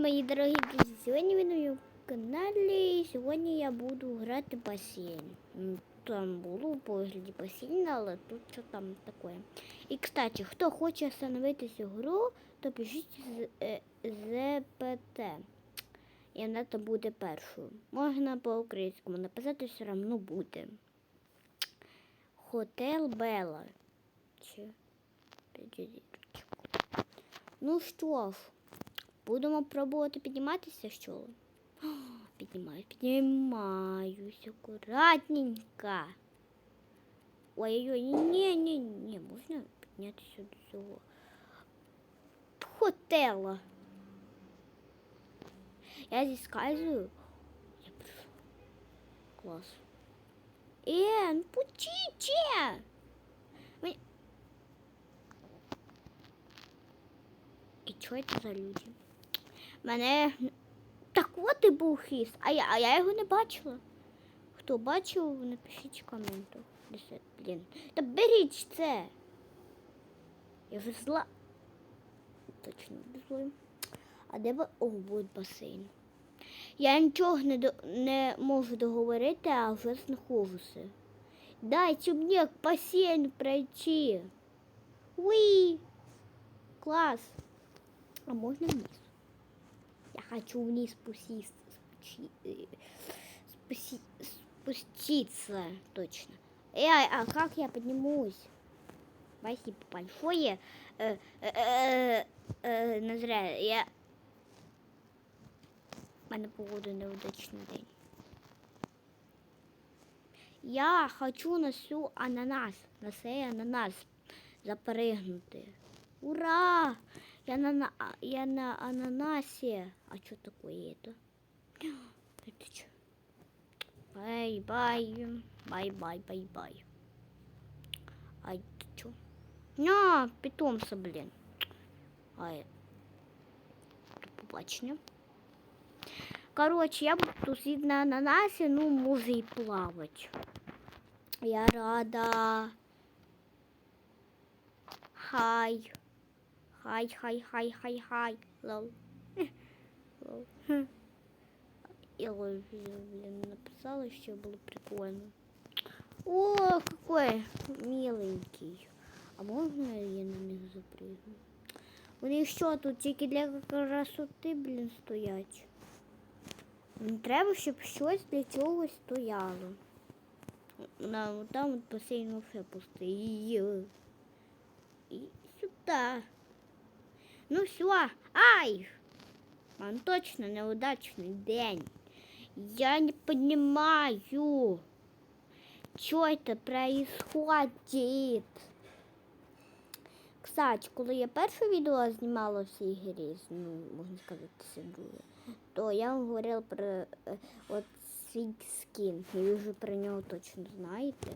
мої дорогі друзі! Сьогодні ви на моєму каналі. Сьогодні я буду грати басейн. Там було у погляді басейна, але тут що там таке. І, кстати, хто хоче встановитися гру, то пишіть з е, ЗПТ. І вона то буде першою. Можна по-українському написати все одно буде. Хотел Бела. Чи. Ну що ж, будемо пробувати підніматися, що ли? О, Піднімаюсь, піднімаюсь акуратненько. Ой-ой-ой, ні, ні, ні, можна піднятися до цього хотела. Я зіскальзую. Я прийшла. Клас. Е, ну пучите! Мені- І що це за люди? Мене. Так от і був хист, а я, а я його не бачила. Хто бачив, напишіть. Десять, блін. Та беріть це. Я вже зла. Точно злою. А де ба... О, буде басейн. Я нічого не, до... не можу договорити, а вже знаходжуся. Дайте мені к басейну пройти. Уи! Класс! А можно вниз? Я хочу вниз спуститься. спучи- э, спуси- спуститься, точно. Эй, а как я поднимусь? Спасибо большое. Э, э, э, э, не зря я... У мене погода неудачний день. Я хочу на всю ананас, на цей ананас запригнути. Ура! Я на, на, а, я на ананасе. А что такое это? Это что? Бай-бай. Бай-бай-бай-бай. А это что? А, питомца, блин. А это... Побачення. Короче, я буду тусить на ананасе, ну, може і плавать. Я рада. Хай. Хай, хай, хай, хай, хай. Лол. Лол. Лол, блин, написала, что было прикольно. О, какой миленький. А можно я на них запрыгну? Вони що тут тільки для красоти, блін, стоять. Не треба, щоб щось для чогось стояло. На, там от басейн вообще пустий. І сюди. Ну все, ай! Вам точно неудачний день. Я не понимаю, что это происходит. Кстати, коли я перше відео знімала в цій ну, можна сказати, це друге, то я вам говорила про е, от свій скін. Ви вже про нього точно знаєте.